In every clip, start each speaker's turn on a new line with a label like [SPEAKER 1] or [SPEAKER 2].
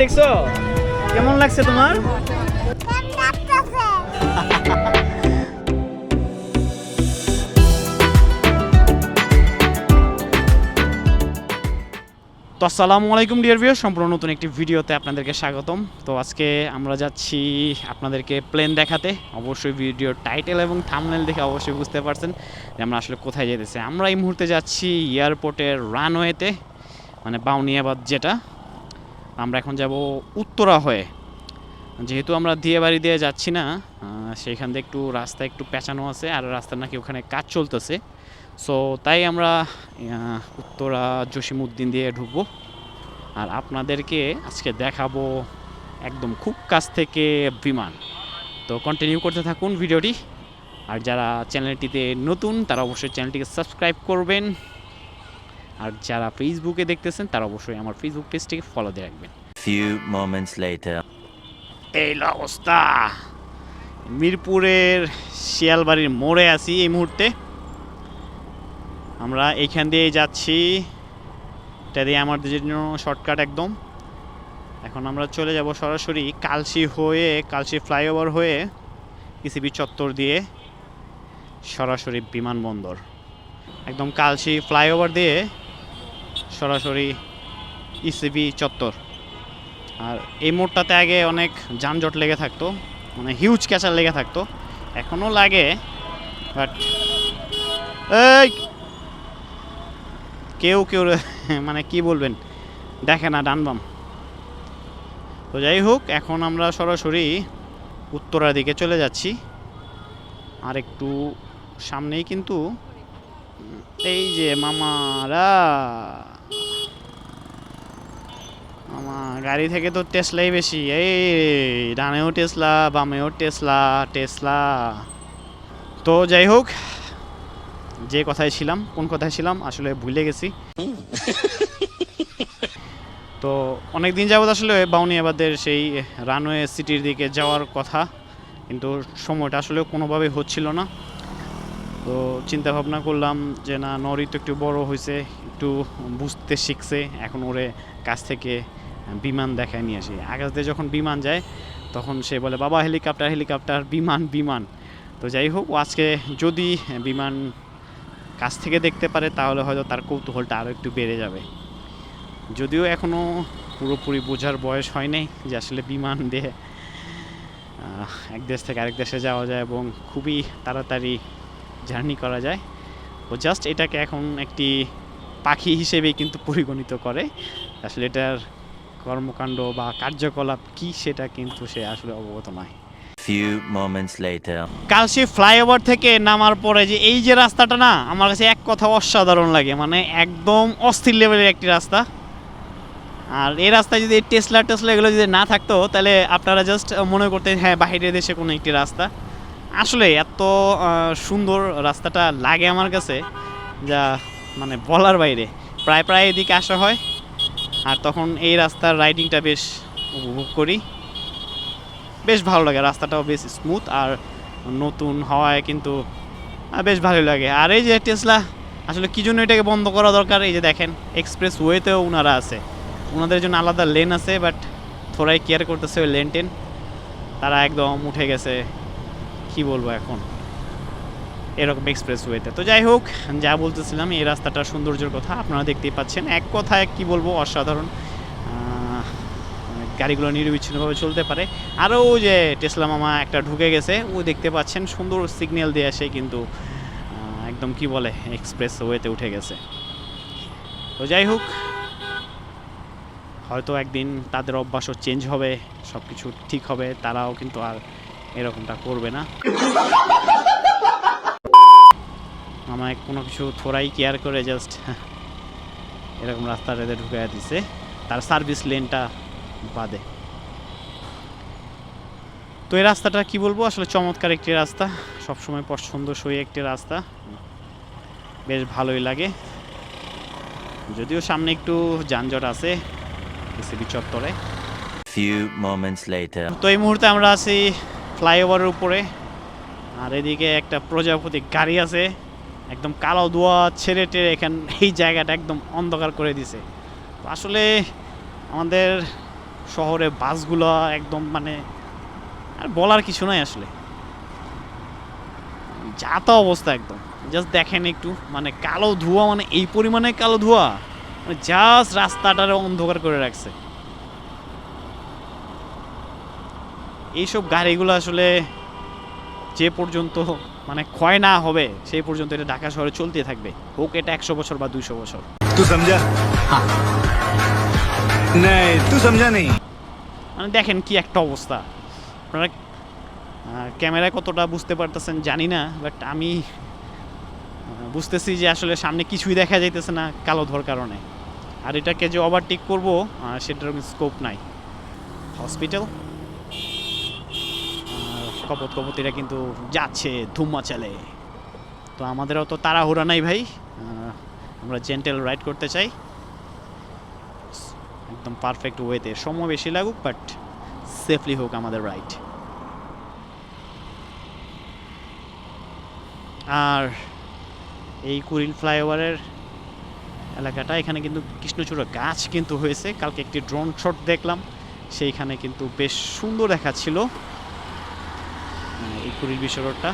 [SPEAKER 1] দেখছ? কেমন লাগছে তোমার? তো আসসালামু আলাইকুম ডিয়ার ভিউয়ার সম্পূর্ণ নতুন একটি ভিডিওতে আপনাদেরকে স্বাগতম। তো আজকে আমরা যাচ্ছি আপনাদেরকে প্লেন দেখাতে। অবশ্যই ভিডিওর টাইটেল এবং থামনেল দেখে অবশ্যই বুঝতে পারছেন যে আমরা আসলে কোথায় যেতেছি। আমরা এই মুহূর্তে যাচ্ছি এয়ারপোর্টের রানওয়েতে মানে বাউনিয়াবাদ যেটা। আমরা এখন যাব উত্তরা হয়ে। যেহেতু আমরা দিয়ে বাড়ি দিয়ে যাচ্ছি না সেইখান দিয়ে একটু রাস্তা একটু পেঁচানো আছে আর রাস্তার নাকি ওখানে কাজ চলতেছে। সো তাই আমরা উত্তরা জসিমউদ্দিন দিয়ে ঢুকবো। আর আপনাদেরকে আজকে দেখাবো একদম খুব কাছ থেকে বিমান। তো কন্টিনিউ করতে থাকুন ভিডিওটি। আর যারা চ্যানেলটিতে নতুন, তারা অবশ্যই চ্যানেলটিকে সাবস্ক্রাইব করবেন। আর যারা ফেসবুকে দেখতেছেন, তারা অবশ্যই আমার ফেসবুক পেজটিকে ফলো দিয়ে রাখবেন।
[SPEAKER 2] Few moments later.
[SPEAKER 1] এই অবস্থা। মিরপুরের শিয়ালবাড়ির মোড়ে আছি এই মুহূর্তে। আমরা এইখান দিয়ে যাচ্ছি। এটা দিয়ে আমাদের জন্য শর্টকাট একদম। এখন আমরা চলে যাব সরাসরি কালশি হয়ে কালশি ফ্লাইওভার হয়ে পিসিবি চত্বর দিয়ে সরাসরি বিমানবন্দর। একদম কালশি ফ্লাইওভার দিয়ে সরাসরি ইসিবি চত্বর। আর এই মোড়টাতে আগে অনেক যানজট লেগে থাকতো মানে হিউজ ক্যাচার লেগে থাকতো। এখনও লাগে বাট কেউ কেউ মানে কি বলবেন? দেখে না ডানবাম তো যাই হোক, এখন আমরা সরাসরি উত্তরার দিকে চলে যাচ্ছি। আর একটু সামনেই কিন্তু এই যে মামারা! আমার গাড়ি থেকে তো টেসলাই বেশি। এই ডানেও টেসলা বামেও টেসলা টেসলা তো যাই হোক, যে কথায় ছিলাম, কোন কথায় ছিলাম, আসলে ভুলে গেছি। তো অনেক দিন যাবত আসলে বাউনি বাউনিয়াবাদের সেই রানওয়ে সিটির দিকে যাওয়ার কথা, কিন্তু সময়টা আসলে কোনোভাবেই হচ্ছিল না। তো চিন্তা ভাবনা করলাম যে না নরি তো একটু বড় হয়েছে একটু বুঝতে শিখছে, এখন ওরে কাছ থেকে বিমান দেখায় নিয়ে আসি। আকাশ দিয়ে যখন বিমান যায়, তখন সে বলে, বাবা, হেলিকপ্টার হেলিকপ্টার, বিমান বিমান। তো যাই হোক, ও আজকে যদি বিমান কাছ থেকে দেখতে পারে, তাহলে হয়তো তার কৌতূহলটা আরও একটু বেড়ে যাবে। যদিও এখনও পুরোপুরি বোঝার বয়স হয় নাই যে আসলে বিমান দিয়ে এক দেশ থেকে আরেক দেশে যাওয়া যায় এবং খুবই তাড়াতাড়ি জার্নি করা যায়। ও জাস্ট এটাকে এখন একটি পাখি হিসেবেই কিন্তু পরিগণিত করে। আসলে এটার কর্মকাণ্ড বা কার্যকলাপ কি সেটা কিন্তু সে আসলে অবগত নয়।
[SPEAKER 2] Few moments later.
[SPEAKER 1] Kalshi flyover থেকে নামার পরে যে এই যে রাস্তাটা না আমার কাছে এক কথা অসাধারণ লাগে মানে একদম অস্থির লেভেলের একটি রাস্তা। আর এই রাস্তায় যদি টেসলা টেসলা এগুলো যদি না থাকতো তাহলে আপনারা জাস্ট মনে করতেন হ্যাঁ বাইরের দেশে কোনো একটি রাস্তা। আসলে এত সুন্দর রাস্তাটা লাগে আমার কাছে যা মানে বলার বাইরে। প্রায় প্রায় এদিকে আসা হয়। আর তখন এই রাস্তার রাইডিংটা বেশ উপভোগ করি। বেশ ভালো লাগে, রাস্তাটাও বেশ স্মুথ আর নতুন হওয়ায় কিন্তু বেশ ভালো লাগে। আর এই যে টেসলা আসলে কী জন্য এটাকে বন্ধ করা দরকার? এই যে দেখেন এক্সপ্রেস ওয়েতেও ওনারা আছে। ওনাদের জন্য আলাদা লেন আছে বাট থোড়াই কেয়ার করতেছে ওই লেন টেন তারা একদম উঠে গেছে, কি বলব এখন? এরকম এক্সপ্রেস ওয়েতে তো। যাই হোক, যা বলতেছিলাম, এই রাস্তাটার সৌন্দর্যের কথা আপনারা দেখতেই পাচ্ছেন। এক কথায় কি বলব, অসাধারণ। গাড়িগুলো নিরবিচ্ছিন্নভাবে চলতে পারে। আরও যে টেসলা মামা একটা ঢুকে গেছে, ও দেখতে পাচ্ছেন, সুন্দর সিগন্যাল দিয়ে আসে কিন্তু একদম কি বলে এক্সপ্রেস ওয়েতে উঠে গেছে। তো যাই হোক, হয়তো একদিন তাদের অভ্যাসও চেঞ্জ হবে সব কিছু ঠিক হবে, তারাও কিন্তু আর এরকমটা করবে না। আমায় কোনো কিছু থোড়াই কেয়ার করে জাস্ট এরকম রাস্তাটাতে ঢুকে দিছে। তার সার্ভিস লেনটা বাদে। তো এই রাস্তাটা কি বলব? আসলে চমৎকার একটি রাস্তা। সবসময় পছন্দসই একটি রাস্তা। বেশ ভালোই লাগে। যদিও সামনে একটু যানজট আছে এসিবি চত্বরে. তো এই মুহূর্তে আমরা আছি ফ্লাইওভারের উপরে। আর এদিকে একটা প্রজাপতি গাড়ি আছে। একদম কালো দোয়া ছেড়ে টেড়ে এখান এই জায়গাটা একদম অন্ধকার করে দিছে। আসলে আমাদের শহরে বাসগুলো একদম মানে আর বলার কিছু নাই আসলে। যা তা অবস্থা একদম। জাস্ট দেখেন একটু মানে কালো ধোঁয়া মানে এই পরিমাণে কালো ধোঁয়া। মানে জাস্ট রাস্তাটারে অন্ধকার করে রাখছে। এইসব গাড়িগুলো আসলে যে পর্যন্ত মানে ক্ষয় না হবে সেই পর্যন্ত এটা ঢাকা শহরে চলতে থাকবে। হোক এটা একশো বছর বা দুইশো বছর। মানে দেখেন কি একটা অবস্থা। আপনারা ক্যামেরায় কতটা বুঝতে পারতেছেন জানি না বাট আমি বুঝতেছি যে আসলে সামনে কিছুই দেখা যাইতেছে না কালো ধর কারণে। আর এটাকে যে ওভারটেক করব সেটার স্কোপ নাই। হসপিটাল কপত কপতিরা কিন্তু যাচ্ছে ধুম্মা চালে তো আমাদেরও তো তাড়াহুড়া নাই ভাই। আমরা জেন্টেল রাইড করতে চাই। একদম পারফেক্ট ওয়েতে সময় বেশি লাগুক বাট সেফলি হোক আমাদের রাইড আর এই কুড়িল ফ্লাইওভারের এলাকাটা, এখানে কিন্তু কৃষ্ণচূড়া গাছ কিন্তু হয়েছে। কালকে একটি ড্রোন শট দেখলাম। সেইখানে কিন্তু বেশ সুন্দর দেখাচ্ছিল। এই কুড়িল বিশ্বরোডটা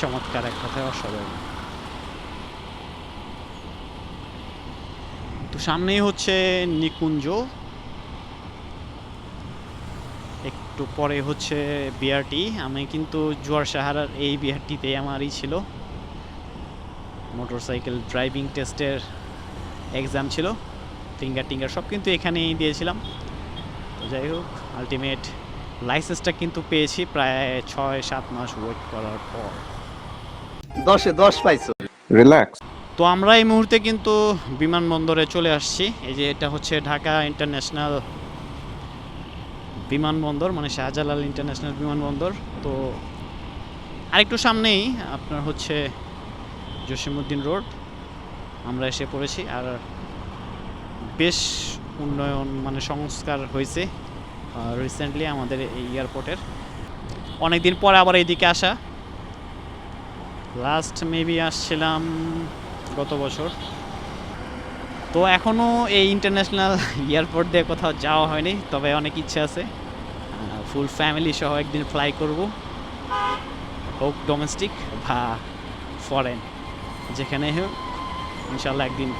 [SPEAKER 1] চমৎকার এক কথায় অসাধারণ। তো সামনেই হচ্ছে নিকুঞ্জ। একটু পরে হচ্ছে বিআরটি। আমি কিন্তু জোয়ার সাহারার এই বিআরটিতে আমারই ছিল। মোটরসাইকেল ড্রাইভিং টেস্টের এক্সাম ছিল। ফিঙ্গার টিঙ্গার সব কিন্তু এখানেই দিয়েছিলাম। তো যাই হোক আলটিমেট লাইসেন্সটা কিন্তু পেয়েছি প্রায় ছয় সাত মাস ওয়েট করার পর।
[SPEAKER 3] দশে দশ পাইছো।
[SPEAKER 4] রিল্যাক্স
[SPEAKER 1] তো আমরা এই মুহূর্তে কিন্তু বিমানবন্দরে চলে আসছি। এই যে এটা হচ্ছে ঢাকা ইন্টারন্যাশনাল বিমানবন্দর মানে শাহজালাল ইন্টারন্যাশনাল বিমানবন্দর। তো আরেকটু সামনেই আপনার হচ্ছে জসিমুদ্দিন রোড। আমরা এসে পড়েছি আর বেশ উন্নয়ন মানে সংস্কার হয়েছে। রিসেন্টলি আমাদের এই এয়ারপোর্টের অনেকদিন পরে আবার এইদিকে আসা। লাস্ট মেবি আসছিলাম গত বছর। তো এখনও এই ইন্টারন্যাশনাল এয়ারপোর্ট দিয়ে কোথাও যাওয়া হয়নি, তবে অনেক ইচ্ছে আছে। ফুল ফ্যামিলি সহ একদিন ফ্লাই করব। হোক ডোমেস্টিক বা ফরেন যেখানে হোক, ইনশাল্লাহ একদিন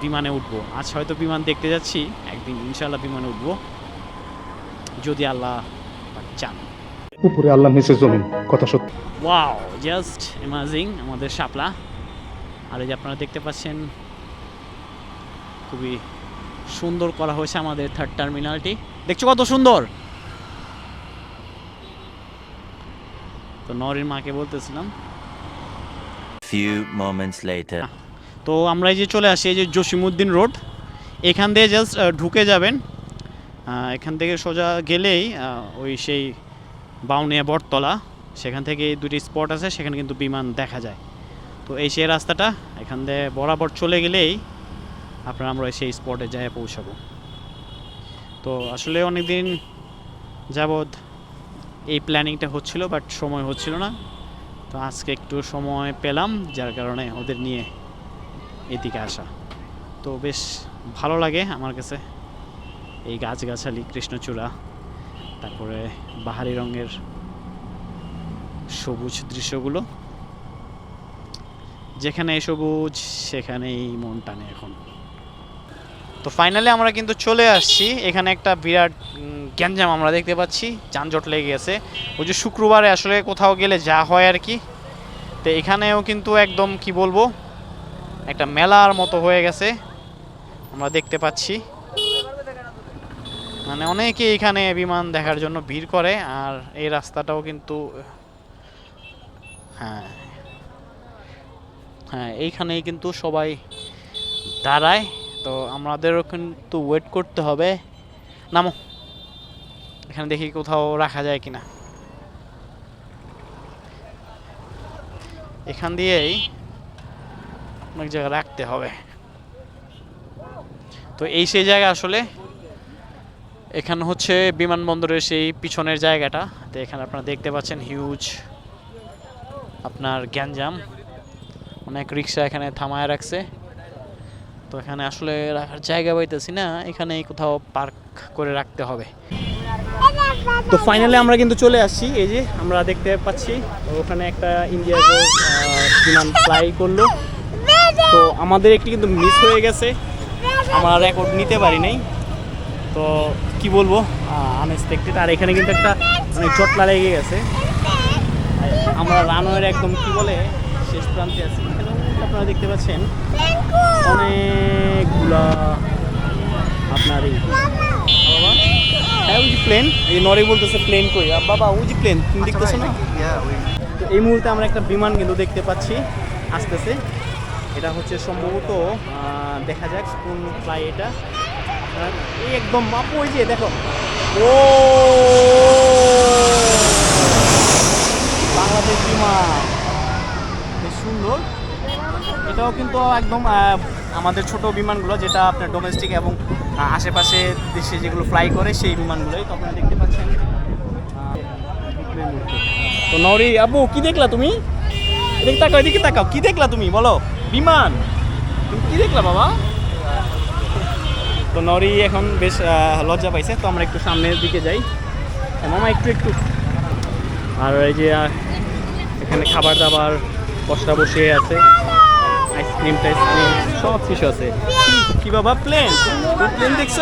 [SPEAKER 1] বিমানে উঠবো। আজ হয়তো বিমান দেখতে যাচ্ছি, একদিন ইনশাল্লাহ বিমানে উঠবো। যদি আল্লাহ চান।
[SPEAKER 4] উপরে আল্লাহ নিচে জমিন কথা সত্য।
[SPEAKER 1] ওয়াও জাস্ট অ্যামাজিং আমাদের শাপলা। আর এই যে আপনারা দেখতে পাচ্ছেন খুবই সুন্দর করা হয়েছে আমাদের থার্ড টার্মিনালটি দেখছ কত সুন্দর? তো নরির মাকে বলতেছিলাম।
[SPEAKER 2] Few moments later.
[SPEAKER 1] তো আমরা এই যে চলে আসি এই যে জসিমুদ্দিন রোড। এখান দিয়ে জাস্ট ঢুকে যাবেন। এখান থেকে সোজা গেলেই ওই সেই বাউনিয়া বটতলা, সেখান থেকে দুটি স্পট আছে, সেখানে কিন্তু বিমান দেখা যায়। তো এই সেই রাস্তাটা, এখান দিয়ে বরাবর চলে গেলেই আপনারা আমরা সেই স্পটে যাই পৌঁছাবো। তো আসলে অনেক দিন যাবৎ এই প্ল্যানিংটা হচ্ছিল, বাট সময় হচ্ছিল না। তো আজকে একটু সময় পেলাম, যার কারণে ওদের নিয়ে এদিকে আসা। তো বেশ ভালো লাগে আমার কাছে। এই গাছগাছালি, কৃষ্ণচূড়া, তারপরে বাহারি রঙের সবুজ দৃশ্যগুলো। যেখানে সবুজ, সেখানেই মন টানে এখন। তো ফাইনালি আমরা কিন্তু চলে আসছি। এখানে একটা বিরাট গ্যাঞ্জাম আমরা দেখতে পাচ্ছি। যানজট লেগে গেছে। ওই যে শুক্রবারে আসলে কোথাও গেলে যা হয় আর কি। তো এখানেও কিন্তু একদম, কি বলব, একটা মেলার মতো হয়ে গেছে। আমরা দেখতে পাচ্ছি। মানে অনেকে এখানে বিমান দেখার জন্য ভিড় করে, আর এই রাস্তাটাও কিন্তু হ্যাঁ হ্যাঁ এইখানেই কিন্তু সবাই দাঁড়ায়। তো আমাদেরও কিন্তু ওয়েট করতে হবে। নামো, এখানে দেখি কোথাও রাখা যায় কিনা। এখান দিয়েই অনেক জায়গায় রাখতে হবে। তো এই সেই জায়গা আসলে এখানে হচ্ছে বিমানবন্দরের সেই পিছনের জায়গাটা। তো এখানে আপনারা দেখতে পাচ্ছেন হিউজ আপনার গ্যাঞ্জাম। অনেক রিক্সা এখানে থামায় রাখছে। তো এখানে আসলে রাখার জায়গা পাইতেছি না এখানে কোথাও পার্ক করে রাখতে হবে। তো ফাইনালি আমরা কিন্তু চলে আসছি, এই যে আমরা দেখতে পাচ্ছি ওখানে একটা ইন্ডিয়া বিমান ফ্লাই করল। তো আমাদের একটি কিন্তু মিস হয়ে গেছে, আমরা রেকর্ড নিতে পারি নাই। তো কি বলব? আনএক্সপেক্টেড আর এখানে কিন্তু একটা অনেক চটলা লেগে গেছে। আমরা রানওয়ের একদম, কি বলে, শেষ প্রান্তে আছি। আপনারা দেখতে পাচ্ছেন? অনেকগুলা আপনার এই বাবা। হ্যাঁ প্লেন এই নরে বলতেছে প্লেন কই? বাবা, ওই যে প্লেন তুমি দেখতেছো না? এই মুহূর্তে আমরা একটা বিমান কিন্তু দেখতে পাচ্ছি আসতেছে এটা হচ্ছে সম্ভবত দেখা যাক কোন ফ্লাই এটা। একদম মাপো ওই যে, দেখো। ও! বাংলাদেশ বিমান বেশ সুন্দর। এটাও কিন্তু একদম আমাদের ছোট বিমানগুলো, যেটা আপনার ডোমেস্টিক এবং আশেপাশে দেশে যেগুলো ফ্লাই করে, সেই বিমানগুলোই তো আপনারা দেখতে পাচ্ছেন। তো নরি আবু, কি দেখলা তুমি? এদিকে তাকাও এদিকে তাকাও। কি দেখলা তুমি? বলো। বিমান। তুমি কি দেখলা, বাবা? তো নরি এখন বেশ লজ্জা পাইছে, তো আমরা একটু সামনের দিকে যাই। মামা, একটু একটু। আর এই যে এখানে খাবার দাবার বসরা বসে আছে। আইসক্রিম, টাইসক্রিম, সব কিছু আছে। কি বাবা প্লেন তুমি প্লেন দেখছ?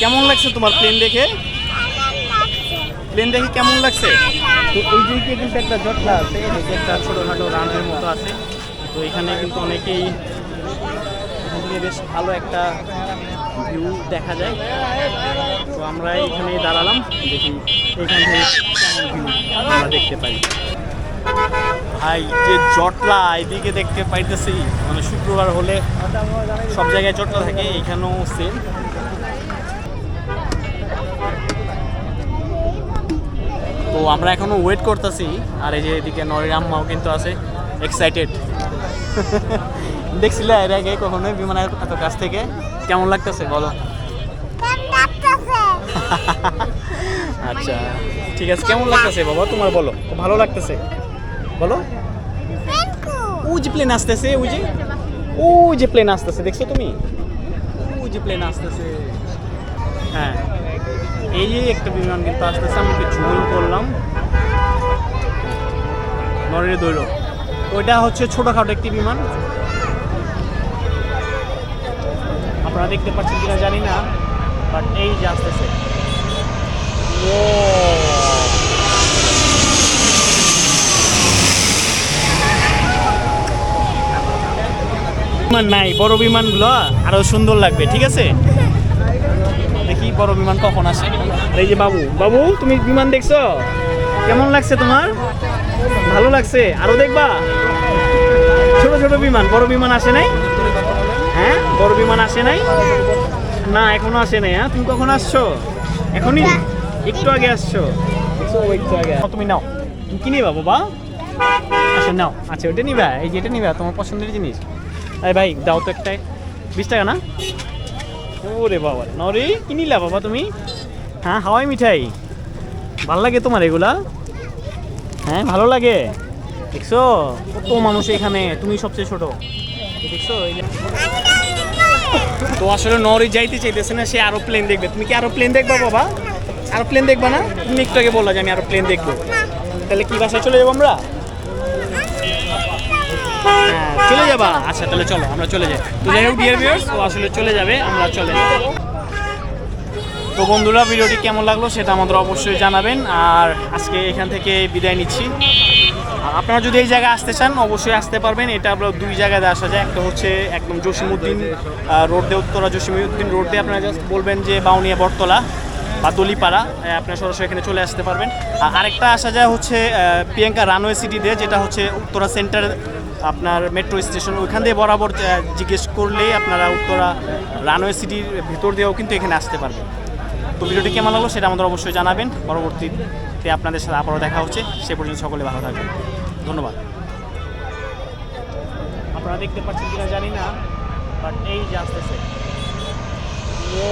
[SPEAKER 1] কেমন লাগছে তোমার প্লেন দেখে? প্লেন দেখে কেমন লাগছে? তো এই দিকে কিন্তু একটা জটলা আছে একটা ছোটোখাটো রানের মতো আছে। তো এখানে কিন্তু অনেকেই এখান বেশ ভালো একটা ভিউ দেখা যায়। তো আমরা এখানে দাঁড়ালাম। দেখি এখান থেকে ভিউ আমরা দেখতে পাই। ভাই, যে জটলা এদিকে দেখতে পাইতেছি মানে শুক্রবার হলে সব জায়গায় জটলা থাকে, এখানেও সেম তো আমরা এখনও ওয়েট করতেছি, আর এই যে এদিকে নরের আম্মাও কিন্তু আছে এক্সাইটেড দেখছিলে এর আগে কখনোই বিমানের এত কাছ থেকে? কেমন লাগতেছে বলো? আচ্ছা ঠিক আছে কেমন লাগতেছে বাবা? তোমার বলো ভালো লাগতেছে? বলো। ওই যে প্লেন আসতেছে ওই যে? ওই যে প্লেন আসতেছে দেখছ তুমি? ওই যে প্লেন আসতেছে। হ্যাঁ এই যে একটা বিমান কিন্তু আসতেছে আমি একটু ঝুল করলাম। নরের দৈল ওইটা হচ্ছে ছোটোখাটো একটি বিমান। আপনারা দেখতে পাচ্ছেন কিনা জানি না বাট এই যে আসতেছে। বিমান নাই বড় বিমানগুলো আরও সুন্দর লাগবে ঠিক আছে? দেখি বড় বিমান কখন আসে। এই যে বাবু বাবু তুমি বিমান দেখছ? কেমন লাগছে তোমার? ভালো লাগছে আরও দেখবা? ছোট ছোট বিমান বড় বিমান আসে নাই? হ্যাঁ বড় বিমান আসে নাই? না এখনও আসে নাই হ্যাঁ? তুমি কখন আসছো? এখনই? একটু আগে আসছো? একটু আগে। তুমি নাও। তুমি কি নিবা বাবা? আচ্ছা নাও। আচ্ছা ওটা নিবা। এই যেটা নিবা তোমার পছন্দের জিনিস। আরে ভাই দাও তো একটাই। বিশ টাকা না? ওরে বাবা নরে কি নিলা বাবা তুমি? হ্যাঁ হাওয়াই মিঠাই। ভালো লাগে তোমার এগুলা? হ্যাঁ ভালো লাগে? দেখছ? কত মানুষ এখানে তুমি সবচেয়ে ছোট। দেখছ? এই যে- তো আসলে নরি যাইতে চাইতেছে না, সে আরও প্লেন দেখবে। তুমি কি আরও প্লেন দেখবা, বাবা? আরও প্লেন দেখবা না? তুমি একটু আগে বললা যে আমি আরও প্লেন দেখব। তাহলে কি বাসায় চলে যাব আমরা? হ্যাঁ চলে যাবা। আচ্ছা তাহলে চলো, আমরা চলে যাই। তো যাই হোক ডিয়ার ভিউয়ার্স ও আসলে চলে যাবে, আমরা চলে যাই তো বন্ধুরা, ভিডিওটি কেমন লাগল সেটা আমাদের অবশ্যই জানাবেন। আর আজকে এখান থেকে বিদায় নিচ্ছি। আপনারা যদি এই জায়গায় আসতে চান, অবশ্যই আসতে পারবেন। এটা আপনার দুই জায়গায় আসা যায়। একটা হচ্ছে একদম জসিমুদ্দিন রোড দিয়ে উত্তরা জসিমুদ্দিন রোড। দিয়ে আপনারা জাস্ট বলবেন যে বাউনিয়া বটতলা বা দলিপাড়া আপনারা সরাসরি এখানে চলে আসতে পারবেন। আর আরেকটা আসা যায় হচ্ছে প্রিয়াঙ্কা রানওয়ে সিটি দিয়ে, যেটা হচ্ছে উত্তরা সেন্টার, আপনার মেট্রো স্টেশন। ওইখান দিয়ে বরাবর জিজ্ঞেস করলেই আপনারা উত্তরা রানওয়ে সিটির ভিতর দিয়েও কিন্তু এখানে আসতে পারবেন। তো ভিডিওটি কেমন লাগল সেটা আমাদের অবশ্যই জানাবেন। পরবর্তীতে আপনাদের সাথে আবারও দেখা হচ্ছে। সে পর্যন্ত সকলে ভালো থাকবেন। ধন্যবাদ। আপনারা দেখতে পাচ্ছেন কিনা জানি না বাট এই যে আসতেছে। ও